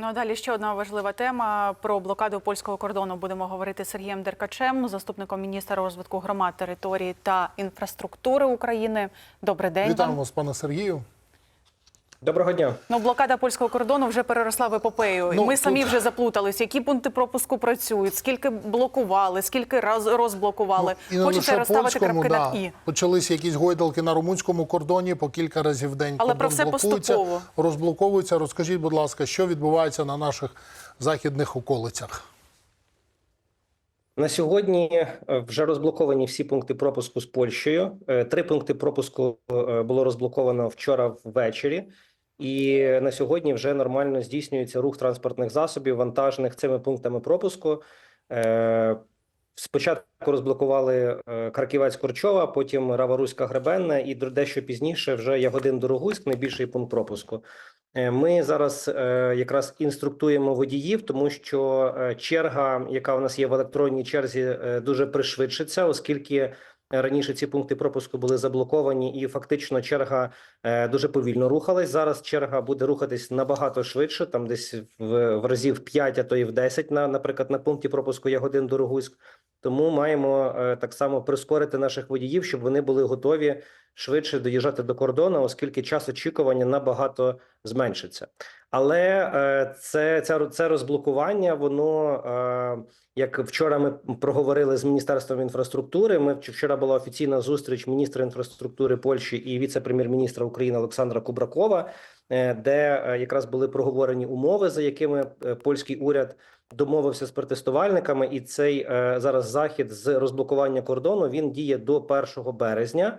Ну а далі ще одна важлива тема про блокаду польського кордону. Будемо говорити з Сергієм Деркачем, заступником міністра розвитку громад, території та інфраструктури України. Добрий день. Вітаємо вас, пане Сергію. Доброго дня. Ну, блокада польського кордону вже переросла в епопею. Ну, Ми самі вже заплутались. Які пункти пропуску працюють, скільки блокували, скільки раз розблокували. Ну, І не Хочеться розставити польському, крапки да. над і. почалися якісь гойдалки на румунському кордоні по кілька разів в день. Але кордон про все поступово. розблоковується. Розкажіть, будь ласка, що відбувається на наших західних околицях? На сьогодні е, вже розблоковані всі пункти пропуску з Польщею. Е, Три пункти пропуску е, було розблоковано вчора ввечері, і на сьогодні вже нормально здійснюється рух транспортних засобів, вантажних цими пунктами пропуску. Е, Спочатку розблокували е, Краківець Корчова, потім Раваруська Гребенна, і дещо пізніше вже Ягодин Дорогуськ, найбільший пункт пропуску. Е, Ми зараз якраз інструктуємо водіїв, тому що черга, яка у нас є в електронній черзі, дуже пришвидшиться, оскільки раніше ці пункти пропуску були заблоковані, і фактично черга е, дуже повільно рухалась. Зараз черга буде рухатись набагато швидше, там десь в, в разів 5, а то і в 10, на, наприклад, на пункті пропуску Ягодин Дорогуськ. Тому маємо е, так само прискорити наших водіїв, щоб вони були готові швидше доїжджати до кордону, оскільки час очікування набагато зменшиться. Але е, це, це, це розблокування, воно е, як вчора ми проговорили з міністерством інфраструктури. Ми вчора була офіційна зустріч міністра інфраструктури Польщі і віце-прем'єр-міністра України Олександра Кубракова, е, де якраз були проговорені умови, за якими польський уряд домовився з протестувальниками, і цей зараз захід з розблокування кордону він діє до 1 березня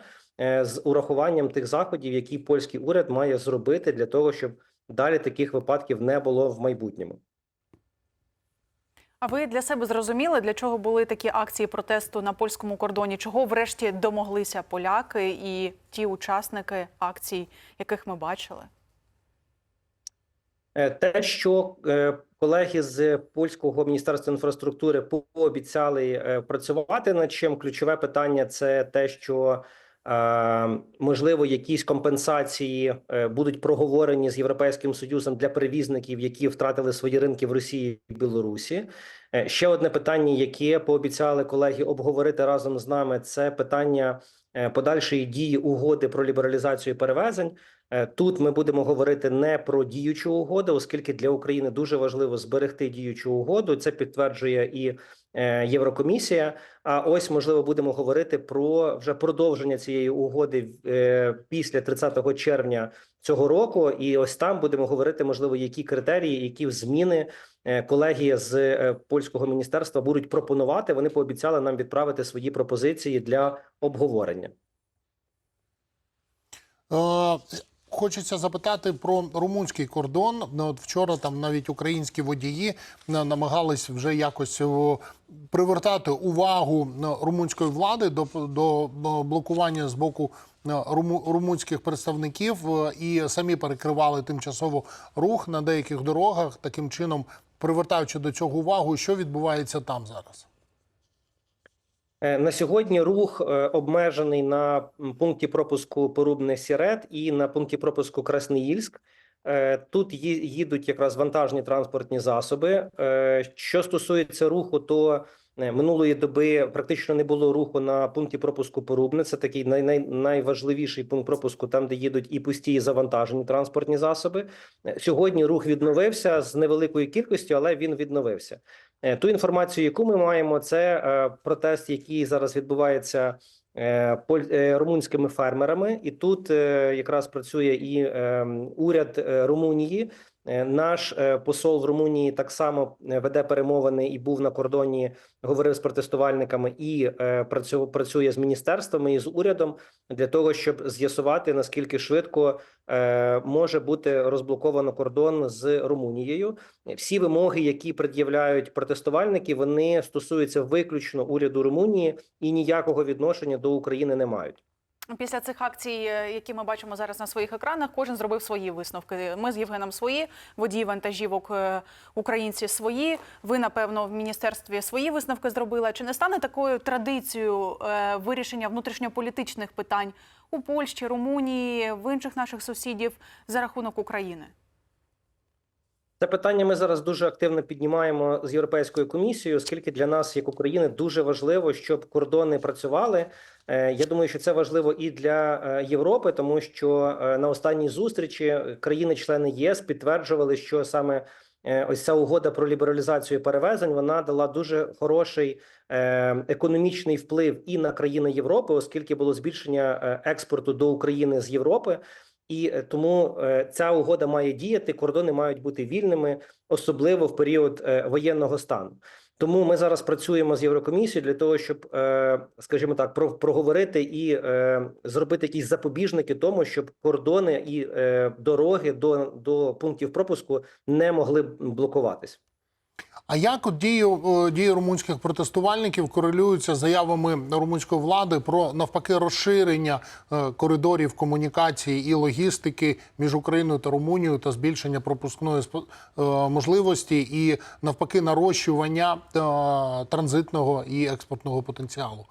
з урахуванням тих заходів, які польський уряд має зробити для того, щоб далі таких випадків не було в майбутньому. А ви для себе зрозуміли, для чого були такі акції протесту на польському кордоні? Чого врешті домоглися поляки і ті учасники акцій, яких ми бачили? Е, Те, що е, колеги з польського міністерства інфраструктури пообіцяли е, працювати над чим, ключове питання це те, що можливо якісь компенсації е, будуть проговорені з європейським союзом для перевізників, які втратили свої ринки в Росії і Білорусі. Е, Ще одне питання, яке пообіцяли колеги обговорити разом з нами, це питання е, подальшої дії угоди про лібералізацію перевезень. Е, Тут ми будемо говорити не про діючу угоду, оскільки для України дуже важливо зберегти діючу угоду. Це підтверджує і е, Єврокомісія. А ось можливо будемо говорити про вже продовження цієї угоди е, після 30 червня цього року. І ось там будемо говорити, можливо, які критерії, які зміни е, колеги з е, польського міністерства будуть пропонувати. Вони пообіцяли нам відправити свої пропозиції для обговорення. Хочеться запитати про румунський кордон. Ну, От вчора там навіть українські водії е, намагались вже якось е, привертати увагу е, румунської влади до, до блокування з боку румунських представників і самі перекривали тимчасово рух на деяких дорогах, таким чином привертаючи до цього увагу, що відбувається там зараз. Е, На сьогодні рух е, обмежений на пункті пропуску Порубне Сірет і на пункті пропуску Красноїльськ. Е, Тут їдуть якраз вантажні транспортні засоби. Що стосується руху, то минулої доби практично не було руху на пункті пропуску Порубне. Це такий най, най, найважливіший пункт пропуску, там де їдуть і пусті, і завантажені транспортні засоби. Сьогодні рух відновився з невеликою кількістю, але він відновився. Е, Ту інформацію, яку ми маємо, це е, протест, який зараз відбувається е, румунськими фермерами, і тут якраз працює і е, уряд Румунії. Е, Наш е, посол в Румунії так само е, веде перемовини і був на кордоні, говорив з протестувальниками і працює з міністерствами і з урядом для того, щоб з'ясувати наскільки швидко може бути розблоковано кордон з Румунією. Всі вимоги, які пред'являють протестувальники, вони стосуються виключно уряду Румунії і ніякого відношення до України не мають. Після цих акцій, е, які ми бачимо зараз на своїх екранах, кожен зробив свої висновки. Ми з Євгеном свої, водії вантажівок е, українці свої. Ви, напевно, в міністерстві свої висновки зробили. Чи не стане такою традицією е, вирішення внутрішньополітичних питань у Польщі, Румунії, в інших наших сусідів за рахунок України? Це питання ми зараз дуже активно піднімаємо з Європейською комісією, оскільки для нас, як України, дуже важливо, щоб кордони працювали. Е, Я думаю, що це важливо і для е, Європи, тому що е, на останній зустрічі країни-члени ЄС підтверджували, що саме ось ця угода про лібералізацію перевезень вона дала дуже хороший економічний вплив і на країни Європи, оскільки було збільшення експорту до України з Європи. І е, тому е, ця угода має діяти. Кордони мають бути вільними, особливо в період е, воєнного стану. Тому ми зараз працюємо з Єврокомісією для того, щоб, скажімо так, про- проговорити і зробити якісь запобіжники тому, щоб кордони і дороги до, до пунктів пропуску не могли блокуватись. А як от дії, дії румунських протестувальників корелюються заявами румунської влади про навпаки розширення е, коридорів комунікації і логістики між Україною та Румунією та збільшення пропускної е, можливості і навпаки нарощування е, транзитного і експортного потенціалу?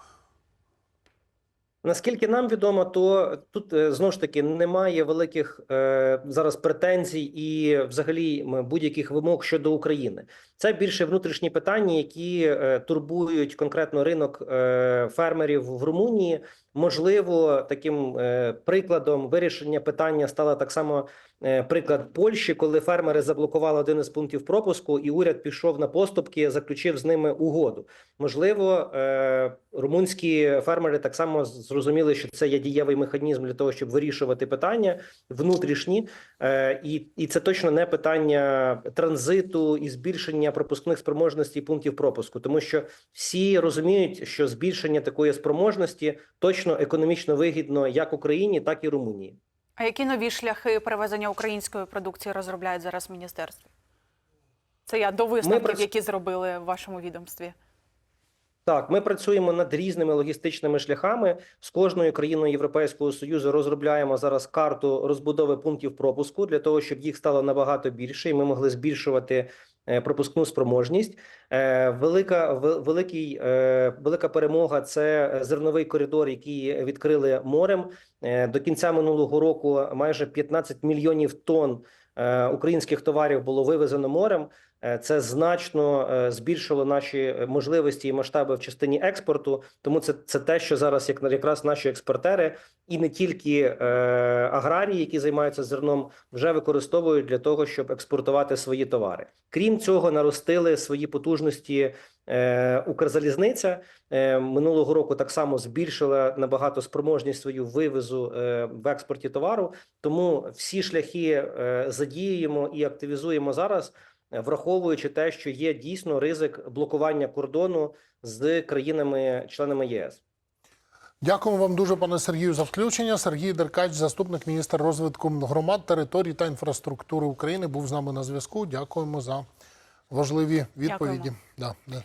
Наскільки нам відомо, то тут е, знову ж таки немає великих е, зараз претензій і взагалі будь-яких вимог щодо України. Це більше внутрішні питання, які е, турбують конкретно ринок е, фермерів в Румунії. Можливо, таким е, прикладом вирішення питання стала так само е, приклад Польщі, коли фермери заблокували один із пунктів пропуску, і уряд пішов на поступки, заключив з ними угоду. Можливо, е, румунські фермери так само зрозуміли, що це є дієвий механізм для того, щоб вирішувати питання внутрішні, і, і це точно не питання транзиту і збільшення пропускних спроможностей пунктів пропуску, тому що всі розуміють, що збільшення такої спроможності точно економічно вигідно як Україні, так і Румунії. А які нові шляхи перевезення української продукції розробляють зараз в міністерстві? Це я до висновків, працю- які зробили в вашому відомстві. Так, ми працюємо над різними логістичними шляхами. З кожною країною Європейського союзу розробляємо зараз карту розбудови пунктів пропуску для того, щоб їх стало набагато більше, і ми могли збільшувати е, пропускну спроможність. Е, Велика великий, е, велика перемога це зерновий коридор, який відкрили морем. До кінця минулого року майже 15 мільйонів тонн українських товарів було вивезено морем. Е, Це значно е, збільшило наші е, можливості і масштаби в частині експорту. Тому це, це те, що зараз як якраз наші експортери і не тільки е, аграрії, які займаються зерном, вже використовують для того, щоб експортувати свої товари. Крім цього, наростили свої потужності. Укрзалізниця минулого року так само збільшила набагато спроможність свою вивезу в експорті товару. Тому всі шляхи задіюємо і активізуємо зараз враховуючи те, що є дійсно ризик блокування кордону з країнами-членами ЄС. Дякуємо вам дуже, пане Сергію, за включення. Сергій Деркач, заступник міністра розвитку громад, територій та інфраструктури України, був з нами на зв'язку. Дякуємо за важливі відповіді. Да, да.